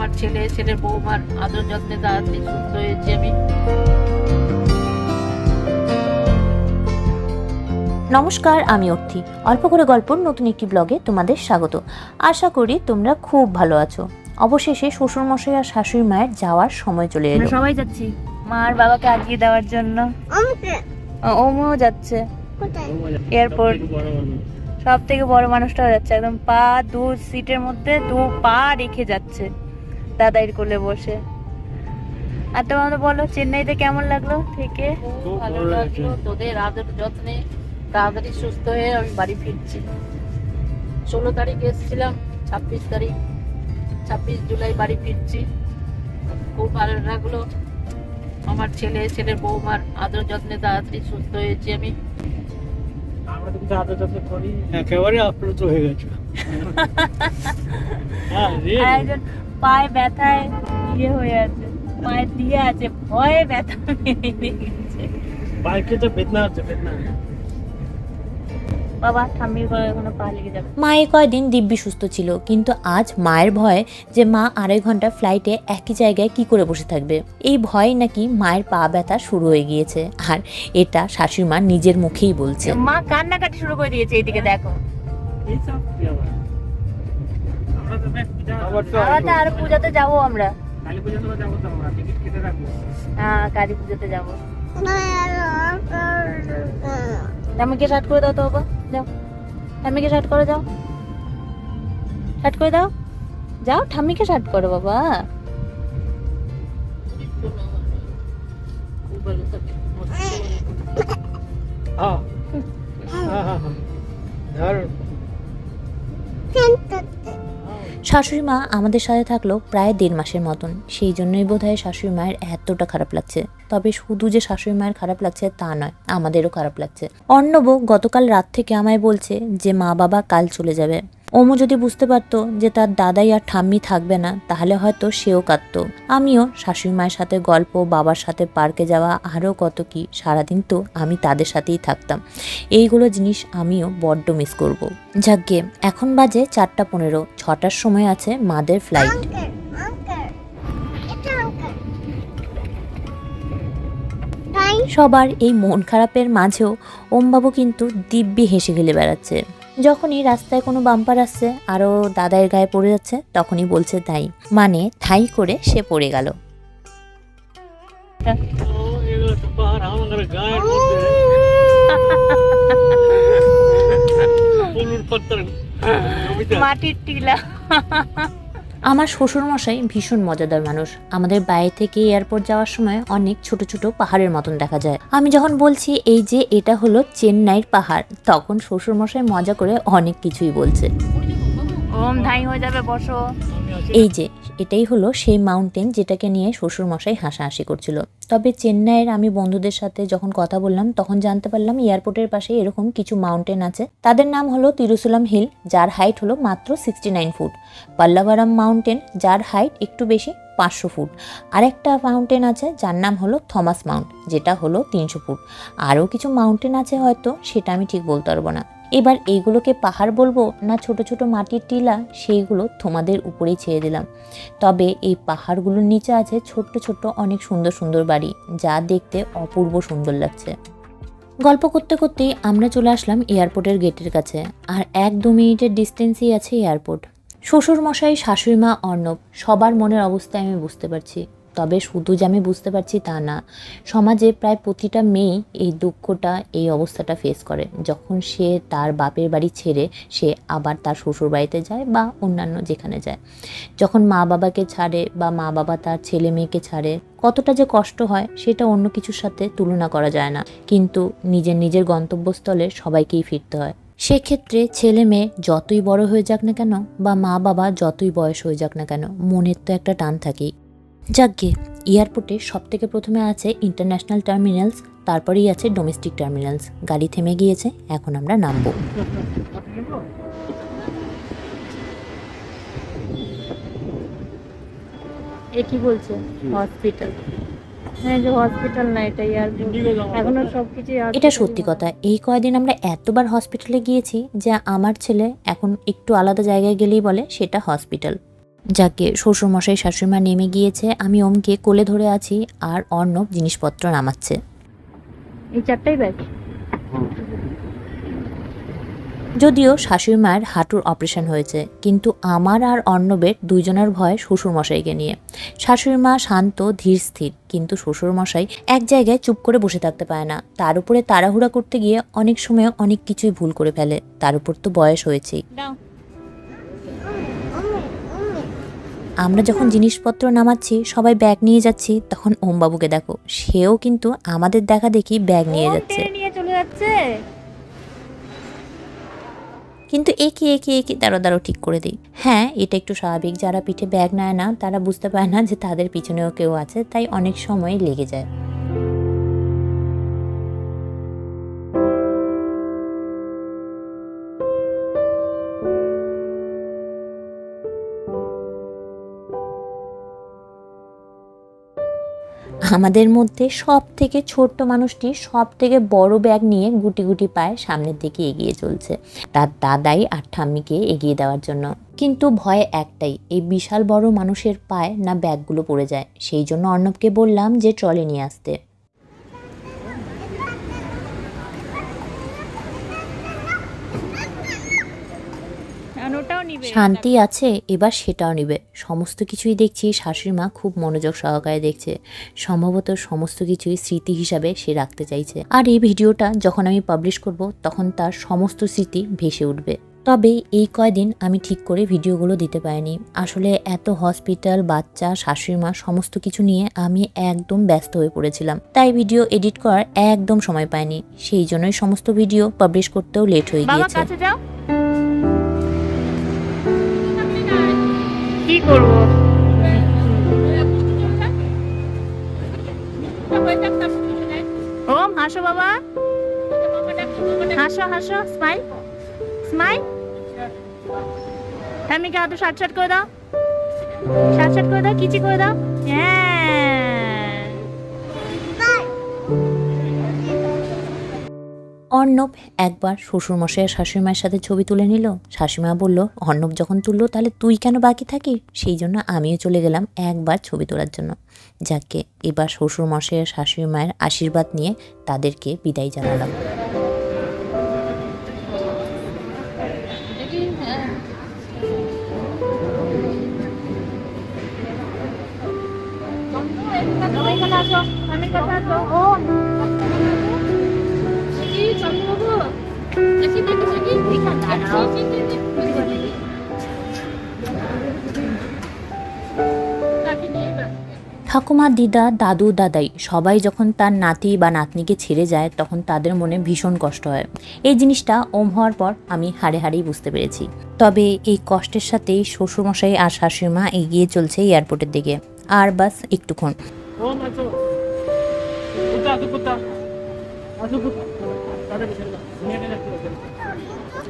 আমার ছেলে ছেলের বৌমার আদর যত্নে তাড়াতাড়ি সুস্থ হয়েছে আমি। নমস্কার আমি অর্থি। অল্প করে গল্পর নতুন একটি ব্লগে তোমাদের স্বাগত। আশা করি তোমরা খুব ভালো আছো। অবশেষে শ্বশুরমশাই আর শাশুড়ি মায়ের যাওয়ার সময় চলে এলো। সবাই যাচ্ছি মা আর বাবাকে আগিয়ে দেওয়ার জন্য। ওমও যাচ্ছে। এয়ারপোর্ট। সব থেকে বড় মানুষটাও যাচ্ছে। একদম পা দু সিটের মধ্যে দু পা রেখে যাচ্ছে। দাদাইয়ের কোলে বসে। আর তোমাদের বলো চেন্নাইতে কেমন লাগল থেকে? ভালো লাগল। তোদের আদর যত্নে তাড়াতাড়ি সুস্থ হয়ে আমি বাড়ি ফিরছি। ষোলো তারিখ এসেছিলাম ছাব্বিশ তারিখ ছাব্বিশ জুলাই বাড়ি ফিরছি। খুব ভালো লাগল। আমার ছেলে ছেলের বৌমার আদর যত্নে তাড়াতাড়ি সুস্থ হয়েছি আমি। আমরা তো কিন্তু আদর যত্ন করি একেবারে আপ্লুত হয়ে গেছে। হ্যাঁ একজন পায়ে ব্যথায় ইয়ে হয়ে আছে পায়ে দিয়ে আছে ভয়ে ব্যথা মেরে গেছে। বাইকে তো বেদনা হচ্ছে বেদনা। বাবা ঠাম্মির করে এখনও পা লেগে যাবে। মায়ের কয়দিন দিব্যি সুস্থ ছিল কিন্তু আজ মায়ের ভয় যে মা আড়াই ঘণ্টা ফ্লাইটে একই জায়গায় কি করে বসে থাকবে। এই ভয় নাকি মায়ের পা ব্যথা শুরু হয়ে গিয়েছে আর এটা শাশুড়ি মা নিজের মুখেই বলছে। মা কান্নাকাটি শুরু করে দিয়েছে এইদিকে দেখো। আরও পুজোতে যাব আমরা। কালী পূজা তো যাব তো আমরা টিকিট কেটে রাখব হ্যাঁ কালী পুজোতে যাব। ঠাম্মিকে শার্ট করে দাও তো বাবা যাও। ঠাম্মিকে শার্ট করে যাও শার্ট করে দাও। যাও ঠাম্মিকে শার্ট করো বাবা। হ্যাঁ। হ্যাঁ। হ্যাঁ হ্যাঁ শাশুড়ি মা আমাদের সাথে থাকল প্রায় দেড় মাসের মতন। সেই জন্যই বোধ হয় শাশুড়ি মায়ের এতটা খারাপ লাগছে। তবে শুধু যে শাশুড়ি মায়ের খারাপ লাগছে তা নয়, আমাদেরও খারাপ লাগছে। অর্ণব গতকাল রাত থেকে আমায় বলছে যে মা বাবা কাল চলে যাবে। ওমো যদি বুঝতে পারতো যে তার দাদাই আর ঠাম্মি থাকবে না তাহলে হয়তো সেও কাঁদতো। আমিও শাশুড়ি মায়ের সাথে গল্প বাবার সাথে পার্কে যাওয়া আরও কত কি সারাদিন তো আমি তাদের সাথেই থাকতাম। এইগুলো জিনিস আমিও বড্ড মিস করব। যাকগে এখন বাজে চারটা পনেরো ছটার সময় আছে মাদের ফ্লাইট সবার এই মন খারাপের মাঝেও ওমবাবু কিন্তু দিব্যি হেসে গেলে বেড়াচ্ছে। যখনই রাস্তায় কোনো বাম্পার আসছে আরও দাদার গায়ে পড়ে যাচ্ছে তখনই বলছে তাই। মানে থাই করে সে পড়ে গেল। মাটির টিলা। আমার শ্বশুরমশাই ভীষণ মজাদার মানুষ। আমাদের বাইরে থেকে এয়ারপোর্ট যাওয়ার সময় অনেক ছোট ছোট পাহাড়ের মতন দেখা যায়। আমি যখন বলছি, এই যে এটা হলো চেন্নাইয়ের পাহাড়, তখন শ্বশুরমশাই মজা করে অনেক কিছুই বলছে। এই যে, এটাই হলো সেই মাউন্টেন যেটাকে নিয়ে শ্বশুরমশাই হাসাহাসি করছিল। তবে চেন্নাইয়ের আমি বন্ধুদের সাথে যখন কথা বললাম, তখন জানতে পারলাম এয়ারপোর্টের পাশে এরকম কিছু মাউন্টেন আছে। তাদের নাম হলো তিরুসুলাম হিল, যার হাইট হলো মাত্র sixty nine foot Pallavaram mountain যার হাইট একটু বেশি, পাঁচশো ফুট আরেকটা মাউন্টেন আছে, যার নাম হলো থমাস মাউন্ট, যেটা হলো তিনশো ফুট আরও কিছু মাউন্টেন আছে হয়তো, সেটা আমি ঠিক বলতে পারব না। এবার এইগুলোকে পাহাড় বলব না ছোট ছোট মাটির টিলা, সেইগুলো তোমাদের উপরেই ছেড়ে দিলাম। তবে এই পাহাড়গুলোর নিচে আছে ছোট্ট ছোট্ট অনেক সুন্দর সুন্দর বাড়ি, যা দেখতে অপূর্ব সুন্দর লাগছে। গল্প করতে করতেই আমরা চলে আসলাম এয়ারপোর্টের গেটের কাছে, আর এক দু মিনিটের ডিস্টেন্সেই আছে এয়ারপোর্ট। শ্বশুর মশাই শাশুড়ি মা অর্ণব, সবার মনের অবস্থা আমি বুঝতে পারছি। তবে শুধু যে আমি বুঝতে পারছি তা না, সমাজে প্রায় প্রতিটা মেয়েই এই দুঃখটা, এই অবস্থাটা ফেস করে। যখন সে তার বাপের বাড়ি ছেড়ে সে আবার তার শ্বশুর বাড়িতে যায় বা অন্যান্য যেখানে যায়। যখন মা বাবাকে ছাড়ে বা মা বাবা তার ছেলে মেয়েকে ছাড়ে, কতটা যে কষ্ট হয় সেটা অন্য কিছুর সাথে তুলনা করা যায় না। কিন্তু নিজের নিজের গন্তব্যস্থলে সবাইকেই ফিরতে হয়। সেক্ষেত্রে ছেলে মেয়ে যতই বড় হয়ে যাক না কেন বা মা বাবা যতই বয়স হয়ে যাক না কেন, মনের তো একটা টান থাকেই। যাকগে এয়ারপোর্টে সব থেকে প্রথমে আছে ইন্টারন্যাশনাল টার্মিনালস তারপরেই আছে ডোমেস্টিক টার্মিনালস গাড়ি থেমে গিয়েছে এখন আমরা নামবো। এ কি বলছে? হসপিটাল হ্যাঁ যে হসপিটাল না এটা এয়ারপোর্ট এখনও সবকিছু এটা সত্যি কথা। এই কয়দিন আমরা এতবার হসপিটালে গিয়েছি যে আমার ছেলে এখন একটু আলাদা জায়গায় গেলেই বলে সেটা হসপিটাল যাকে শ্বশুরমশাই শাশুড়িমা নেমে গিয়েছে আমি ওমকে কোলে ধরে আছি আর অর্ণব জিনিসপত্র নামাচ্ছে। এই চারটাই ব্যাগ? যদিও শাশুড়ি মায়ের হাঁটুর অপারেশন হয়েছে কিন্তু আমার আর অর্ণবের দুইজনের ভয় শ্বশুরমশাইকে নিয়ে। শাশুড়িমা শান্ত ধীর স্থির কিন্তু শ্বশুরমশাই এক জায়গায় চুপ করে বসে থাকতে পারে না। তার উপরে তাড়াহুড়া করতে গিয়ে অনেক সময় অনেক কিছুই ভুল করে ফেলে। তার উপর তো বয়স হয়েছেই। আমরা যখন জিনিসপত্র নামাচ্ছি সবাই ব্যাগ নিয়ে যাচ্ছি তখন ওমবাবুকে দেখো। সেও কিন্তু আমাদের দেখা দেখি ব্যাগ নিয়ে যাচ্ছে। চলে যাচ্ছে। কিন্তু একে একে একে দাঁড়ো দাঁড়ো ঠিক করে দিই। হ্যাঁ এটা একটু স্বাভাবিক। যারা পিঠে ব্যাগ নেয় না তারা বুঝতে পারে না যে তাদের পিছনেও কেউ আছে তাই অনেক সময় লেগে যায়। আমাদের মধ্যে সব থেকে ছোট্ট মানুষটি সব থেকে বড় ব্যাগ নিয়ে গুটি গুটি পায়ে সামনের দিকে এগিয়ে চলছে। তার দাদাই আর ঠাম্মিকে এগিয়ে দেওয়ার জন্য। কিন্তু ভয় একটাই, এই বিশাল বড় মানুষের পায়ে না ব্যাগগুলো পড়ে যায়। সেই জন্য অর্ণবকে বললাম যে ট্রলে নিয়ে আসতে আর ওটাও নিবে শান্তি আছে এবার সেটাও নিবে। সমস্ত কিছুই দেখছি শাশুড়ি মা খুব মনোযোগ সহকারে দেখছে। সম্ভবত সমস্ত কিছুই স্মৃতি হিসাবে সে রাখতে চাইছে। আর এই ভিডিওটা যখন আমি পাবলিশ করব তখন তার সমস্ত স্মৃতি ভেসে উঠবে। তবে এই কয়দিন আমি ঠিক করে ভিডিওগুলো দিতে পারিনি। আসলে এত হসপিটাল বাচ্চা শাশুড়ি মা সমস্ত কিছু নিয়ে আমি একদম ব্যস্ত হয়ে পড়েছিলাম। তাই ভিডিও এডিট করার একদম সময় পাইনি। সেই জন্যই সমস্ত ভিডিও পাবলিশ করতেও লেট হয়ে গিয়েছে। করব? ওম, হাসো বাবা। হাসো হাসো স্মাইল স্মাইল ঠামিকে হাতে সাট সাট করে দাও। সাট সাট করে দাও, কিচি করে দাও। হ্যাঁ। অর্ণব একবার শ্বশুরমশাই আর শাশুড়িমায়ের সাথে ছবি তুলে নিল। শাশুড়িমা বলল, অর্ণব যখন তুললো, তাহলে তুই কেন বাকি থাকিস? সেই জন্য আমিও চলে গেলাম একবার ছবি তোলার জন্য। যাকে এবার শ্বশুরমশাই আর শাশুড়ি মায়ের আশীর্বাদ নিয়ে তাদেরকে বিদায় জানালাম। ঠামির কাছে আসো ও ঠাকুমা, দিদা, দাদু, দাদাই সবাই যখন তার নাতি বা নাতনিকে ছেড়ে যায়, তখন তাদের মনে ভীষণ কষ্ট হয়। এই জিনিসটা ওম হওয়ার পর আমি হাড়ে হাড়েই বুঝতে পেরেছি। তবে এই কষ্টের সাথেই শ্বশুরমশাই আর শাশুড়িমা এগিয়ে চলছে এয়ারপোর্টের দিকে। আর বাস একটুক্ষণ।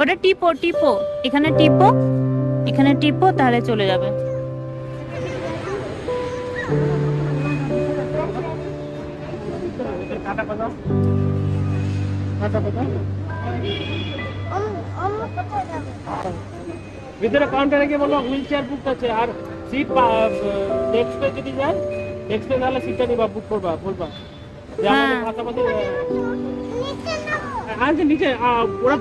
ওটা টিপো টিপো। এখানে টিপো এখানে টিপো তাহলে চলে যাবে। ভিতরে কাউন্টারে গিয়ে বলো হুইল চেয়ার বুক আছে। আর সিট এক্সপ্রেস যদি যায় এক্সপ্রেস হলে সিটটা নিবা বুক করবা বলবা। যে আমাদের। পাশাপাশি নিচে ওরা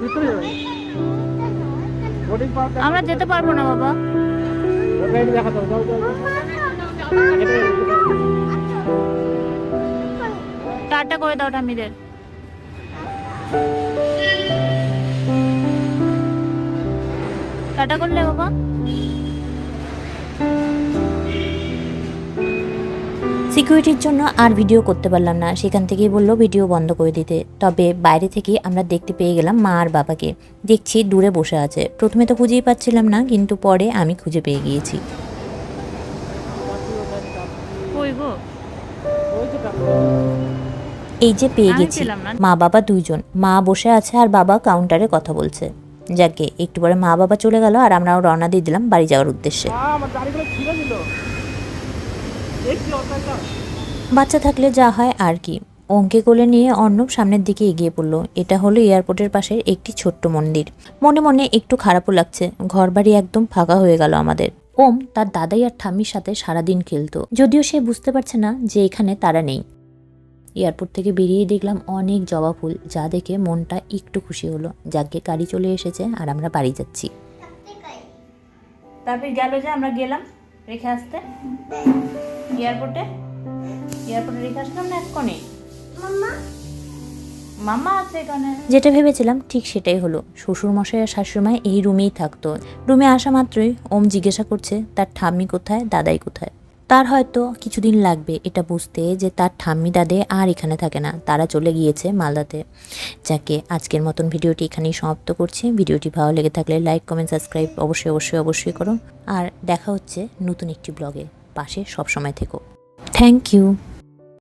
আমরা যেতে পারব না বাবা। টাটা করে দাও ঠামিদের টাটা করলে বাবা। সিকিউরিটির জন্য আর ভিডিও করতে পারলাম না। সেখান থেকেই বলল ভিডিও বন্ধ করে দিতে। তবে বাইরে থেকে আমরা দেখতে পেয়ে গেলাম মা আর বাবাকে। দেখছি দূরে বসে আছে। প্রথমে তো খুঁজেই পাচ্ছিলাম না কিন্তু পরে আমি খুঁজে পেয়ে গিয়েছি। এই যে পেয়ে গেছি। মা বাবা দুইজন। মা বসে আছে আর বাবা কাউন্টারে কথা বলছে। যাকে একটু পরে মা বাবা চলে গেল আর আমরাও রওনা দিয়ে দিলাম বাড়ি যাওয়ার উদ্দেশ্যে আহ, আমার দাড়িগুলো ছিঁড়ে দিল দেখছি অর্থাৎ বাচ্চা থাকলে যা হয় আর কি। অঙ্কে কোলে নিয়ে অর্ণব সামনের দিকে এগিয়ে পড়ল। এটা হলো এয়ারপোর্টের পাশের একটি ছোট্ট মন্দির। মনে মনে একটু খারাপও লাগছে। ঘরবাড়ি একদম ফাঁকা হয়ে গেল আমাদের। ওম তার দাদাই আর ঠাম্মির সাথে সারাদিন খেলতো। যদিও সে বুঝতে পারছে না যে এখানে তারা নেই। এয়ারপোর্ট থেকে বেরিয়ে দেখলাম অনেক জবা ফুল যা দেখে মনটা একটু খুশি হলো। যাকে গাড়ি চলে এসেছে আর আমরা বাড়ি যাচ্ছি। তারপর গেল যে আমরা গেলাম রেখে আসতে। এয়ারপোর্টে এয়ারপোর্টে রেখে আসলাম না এক্ষণে? মামা আছে এখানে। যেটা ভেবেছিলাম ঠিক সেটাই হলো। শ্বশুরমশাই আর শাশুড়িমা এই রুমেই থাকতো। রুমে আসা মাত্রই ওম জিজ্ঞাসা করছে তার ঠাম্মি কোথায়? দাদাই কোথায়? তার হয়তো কিছুদিন লাগবে এটা বুঝতে যে তার ঠাম্মি দাদে আর এখানে থাকে না। তারা চলে গিয়েছে মালদাতে। যাকে আজকের মতন ভিডিওটি এখানেই সমাপ্ত করছি। ভিডিওটি ভালো লেগে থাকলে লাইক কমেন্ট সাবস্ক্রাইব অবশ্যই অবশ্যই অবশ্যই করো আর দেখা হচ্ছে নতুন একটি ব্লগে। পাশে সবসময় থেকো। Thank you